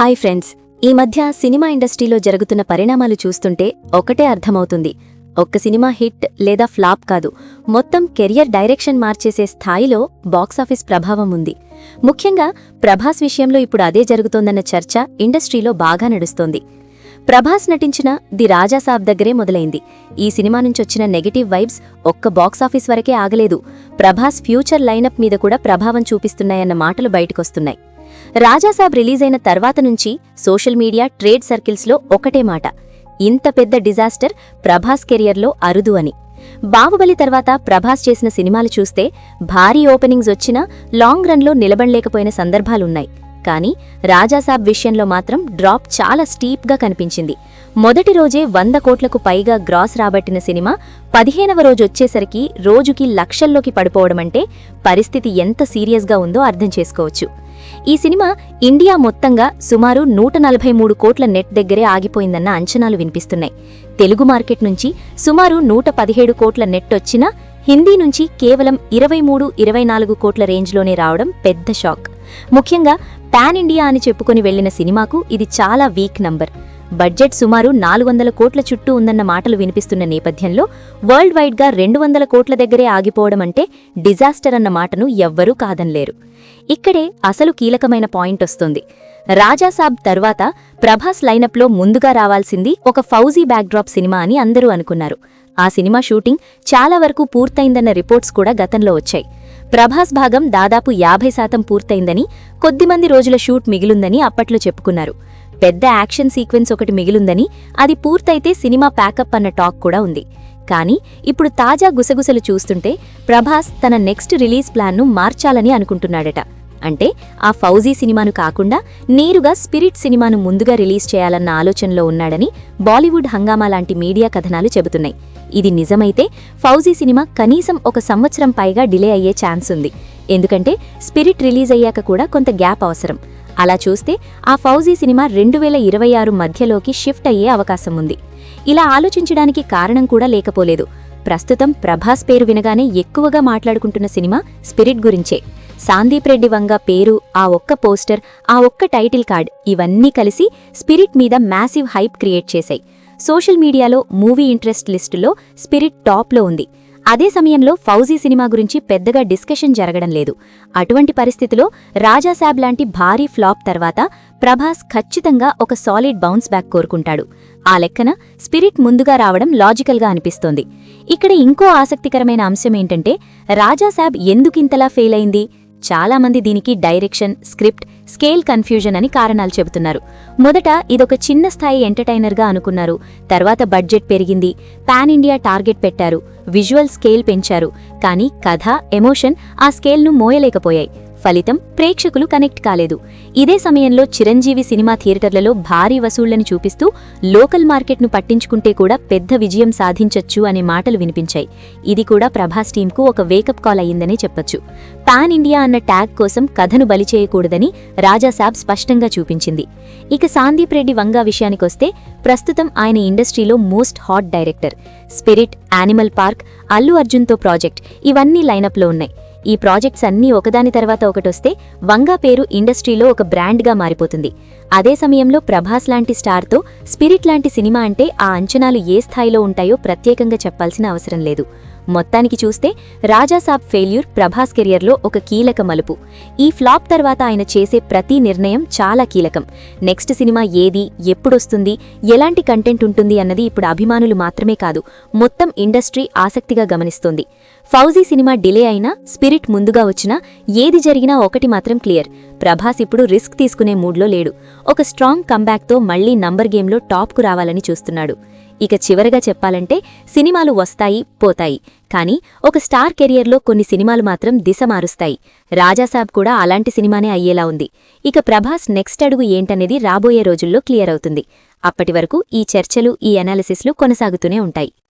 Hi friends. ఈ మధ్య cinema ఇండస్ట్రీలో జరుగుతున్న పరిణామాలు చూస్తుంటే ఒకటే అర్థమవుతుంది. ఒక్క సినిమా హిట్ లేదా ఫ్లాప్ కాదు. మొత్తం కెరియర్ డైరెక్షన్ మార్చేసే స్థాయిలో బాక్సాఫీస్ ప్రభావం ఉంది. ముఖ్యంగా ప్రభాస్ విషయంలో ఇప్పుడు అదే జరుగుతోందన్న చర్చ ఇండస్ట్రీలో బాగా నడుస్తోంది. ప్రభాస్ నటించిన ది రాజాసాబ్ దగ్గరే మొదలైంది. ఈ సినిమా నుంచొచ్చిన నెగటివ్ వైబ్స్ ఒక్క బాక్సాఫీస్ వరకే ఆగలేదు. ప్రభాస్ ఫ్యూచర్ లైనప్ మీద కూడా ప్రభావం చూపిస్తున్నాయన్న మాటలు బయటకొస్తున్నాయి. రాజాసాబ్ రిలీజ్ అయిన తర్వాత నుంచి సోషల్ మీడియా ట్రేడ్ సర్కిల్స్లో ఒకటే మాట. ఇంత పెద్ద డిజాస్టర్ ప్రభాస్ కెరియర్లో అరుదు అని. బాహుబలి తర్వాత ప్రభాస్ చేసిన సినిమాలు చూస్తే భారీ ఓపెనింగ్స్ వచ్చినా లాంగ్ రన్లో నిలబడలేకపోయిన సందర్భాలున్నాయి. కానీ రాజాసాబ్ విషయంలో మాత్రం డ్రాప్ చాలా స్టీప్గా కనిపించింది. మొదటి రోజే వంద కోట్లకు పైగా గ్రాస్ రాబట్టిన సినిమా పదిహేనవ రోజు వచ్చేసరికి రోజుకి లక్షల్లోకి పడిపోవడమంటే పరిస్థితి ఎంత సీరియస్గా ఉందో అర్థం చేసుకోవచ్చు. ఈ సినిమా ఇండియా మొత్తంగా సుమారు నూట నలభై మూడు కోట్ల నెట్ దగ్గరే ఆగిపోయిందన్న అంచనాలు వినిపిస్తున్నాయి. తెలుగు మార్కెట్ నుంచి సుమారు నూట పదిహేడు కోట్ల నెట్ వచ్చినా హిందీ నుంచి కేవలం ఇరవై మూడు ఇరవై నాలుగు కోట్ల రేంజ్లోనే రావడం పెద్ద షాక్. ముఖ్యంగా పాన్ ఇండియా అని చెప్పుకొని వెళ్ళిన సినిమాకు ఇది చాలా వీక్ నంబర్. బడ్జెట్ సుమారు నాలుగు వందల కోట్ల చుట్టూ ఉందన్న మాటలు వినిపిస్తున్న నేపథ్యంలో వరల్డ్ వైడ్గా రెండు వందల కోట్ల దగ్గరే ఆగిపోవడం అంటే డిజాస్టర్ అన్న మాటను ఎవ్వరూ కాదనలేరు. ఇక్కడే అసలు కీలకమైన పాయింట్ వస్తుంది. రాజాసాబ్ తర్వాత ప్రభాస్ లైనప్లో ముందుగా రావాల్సింది ఒక ఫౌజీ బ్యాక్డ్రాప్ సినిమా అని అందరూ అనుకున్నారు. ఆ సినిమా షూటింగ్ చాలా వరకు పూర్తయిందన్న రిపోర్ట్స్ కూడా గతంలో వచ్చాయి. ప్రభాస్ భాగం దాదాపు యాభై శాతం పూర్తయిందని కొద్దిమంది రోజుల షూట్ మిగిలుందని అప్పట్లో చెప్పుకున్నారు. పెద్ద యాక్షన్ సీక్వెన్స్ ఒకటి మిగిలుందని అది పూర్తయితే సినిమా ప్యాకప్ అన్న టాక్ కూడా ఉంది. కానీ ఇప్పుడు తాజా గుసగుసలు చూస్తుంటే ప్రభాస్ తన నెక్స్ట్ రిలీజ్ ప్లాన్ను మార్చాలని అనుకుంటున్నాడట. అంటే ఆ ఫౌజీ సినిమాను కాకుండా నేరుగా స్పిరిట్ సినిమాను ముందుగా రిలీజ్ చేయాలన్న ఆలోచనలో ఉన్నాడని బాలీవుడ్ హంగామా లాంటి మీడియా కథనాలు చెబుతున్నాయి. ఇది నిజమైతే ఫౌజీ సినిమా కనీసం ఒక సంవత్సరం పైగా డిలే అయ్యే ఛాన్స్ ఉంది. ఎందుకంటే స్పిరిట్ రిలీజ్ అయ్యాక కూడా కొంత గ్యాప్ అవసరం. అలా చూస్తే ఆ ఫౌజీ సినిమా రెండు వేల ఇరవై ఆరు మధ్యలోకి షిఫ్ట్ అయ్యే అవకాశం ఉంది. ఇలా ఆలోచించడానికి కారణం కూడా లేకపోలేదు. ప్రస్తుతం ప్రభాస్ పేరు వినగానే ఎక్కువగా మాట్లాడుకుంటున్న సినిమా స్పిరిట్ గురించే. సాందీప్ రెడ్డి వంగ పేరు ఆ ఒక్క పోస్టర్ ఆ ఒక్క టైటిల్ కార్డ్ ఇవన్నీ కలిసి స్పిరిట్ మీద మ్యాసివ్ హైప్ క్రియేట్ చేశాయి. సోషల్ మీడియాలో మూవీ ఇంట్రెస్ట్ లిస్టులో స్పిరిట్ టాప్లో ఉంది. అదే సమయంలో ఫౌజీ సినిమా గురించి పెద్దగా డిస్కషన్ జరగడం లేదు. అటువంటి పరిస్థితిలో రాజాసాబ్ లాంటి భారీ ఫ్లాప్ తర్వాత ప్రభాస్ ఖచ్చితంగా ఒక సాలిడ్ బౌన్స్ బ్యాక్ కోరుకుంటాడు. ఆ లెక్కన స్పిరిట్ ముందుగా రావడం లాజికల్గా అనిపిస్తోంది. ఇక్కడ ఇంకో ఆసక్తికరమైన అంశమేంటంటే రాజాసాబ్ ఎందుకింతలా ఫెయిల్ అయింది చాలామంది దీనికి డైరెక్షన్ స్క్రిప్ట్ స్కేల్ కన్ఫ్యూజన్ అని కారణాలు చెబుతున్నారు. మొదట ఇదొక చిన్న స్థాయి ఎంటర్టైనర్గా అనుకున్నారు. తర్వాత బడ్జెట్ పెరిగింది. పాన్ ఇండియా టార్గెట్ పెట్టారు. విజువల్ స్కేల్ పెంచారు. కానీ కథ ఎమోషన్ ఆ స్కేల్ను మోయలేకపోయాయి. ఫలితం ప్రేక్షకులు కనెక్ట్ కాలేదు. ఇదే సమయంలో చిరంజీవి సినిమా థియేటర్లలో భారీ వసూళ్ళను చూపిస్తూ లోకల్ మార్కెట్ను పట్టించుకుంటే కూడా పెద్ద విజయం సాధించొచ్చు అనే మాటలు వినిపించాయి. ఇది కూడా ప్రభాస్ టీంకు ఒక వేకప్ కాల్ అయ్యిందనే చెప్పొచ్చు. పాన్ ఇండియా అన్న ట్యాగ్ కోసం కథను బలి చేయకూడదని రాజాసాబ్ స్పష్టంగా చూపించింది. ఇక సాందీప్ రెడ్డి వంగా విషయానికొస్తే ప్రస్తుతం ఆయన ఇండస్ట్రీలో most hot director. Spirit Animal Park Allu అర్జున్తో project ఇవన్నీ లైనప్లో ఉన్నాయి. ఈ ప్రాజెక్ట్స్ అన్నీ ఒకదాని తర్వాత ఒకటొస్తే వంగా పేరు ఇండస్ట్రీలో ఒక బ్రాండ్గా మారిపోతుంది. అదే సమయంలో ప్రభాస్ లాంటి స్టార్తో స్పిరిట్ లాంటి సినిమా అంటే ఆ అంచనాలు ఏ స్థాయిలో ఉంటాయో ప్రత్యేకంగా చెప్పాల్సిన అవసరం లేదు. మొత్తానికి చూస్తే రాజాసాబ్ ఫెయిల్యూర్ ప్రభాస్ కెరియర్లో ఒక కీలక మలుపు. ఈ ఫ్లాప్ తర్వాత ఆయన చేసే ప్రతి నిర్ణయం చాలా కీలకం. నెక్స్ట్ సినిమా ఏది ఎప్పుడొస్తుంది ఎలాంటి కంటెంట్ ఉంటుంది అన్నది ఇప్పుడు అభిమానులు మాత్రమే కాదు మొత్తం ఇండస్ట్రీ ఆసక్తిగా గమనిస్తోంది. ఫౌజీ సినిమా డిలే అయినా స్పిరిట్ ముందుగా వచ్చినా ఏది జరిగినా ఒకటి మాత్రం క్లియర్. ప్రభాస్ ఇప్పుడు రిస్క్ తీసుకునే మూడ్లో లేడు. ఒక స్ట్రాంగ్ కంబ్యాక్తో మళ్ళీ నంబర్ గేమ్లో టాప్కు రావాలని చూస్తున్నాడు. ఇక చివరగా చెప్పాలంటే సినిమాలు వస్తాయి పోతాయి. కానీ ఒక స్టార్ కెరియర్లో కొన్ని సినిమాలు మాత్రం దిశ మారుస్తాయి. రాజాసాబ్ కూడా అలాంటి సినిమానే అయ్యేలా ఉంది. ఇక ప్రభాస్ నెక్స్ట్ అడుగు ఏంటనేది రాబోయే రోజుల్లో క్లియర్ అవుతుంది. అప్పటి వరకు ఈ చర్చలు ఈ అనాలిసిస్లు కొనసాగుతూనే ఉంటాయి.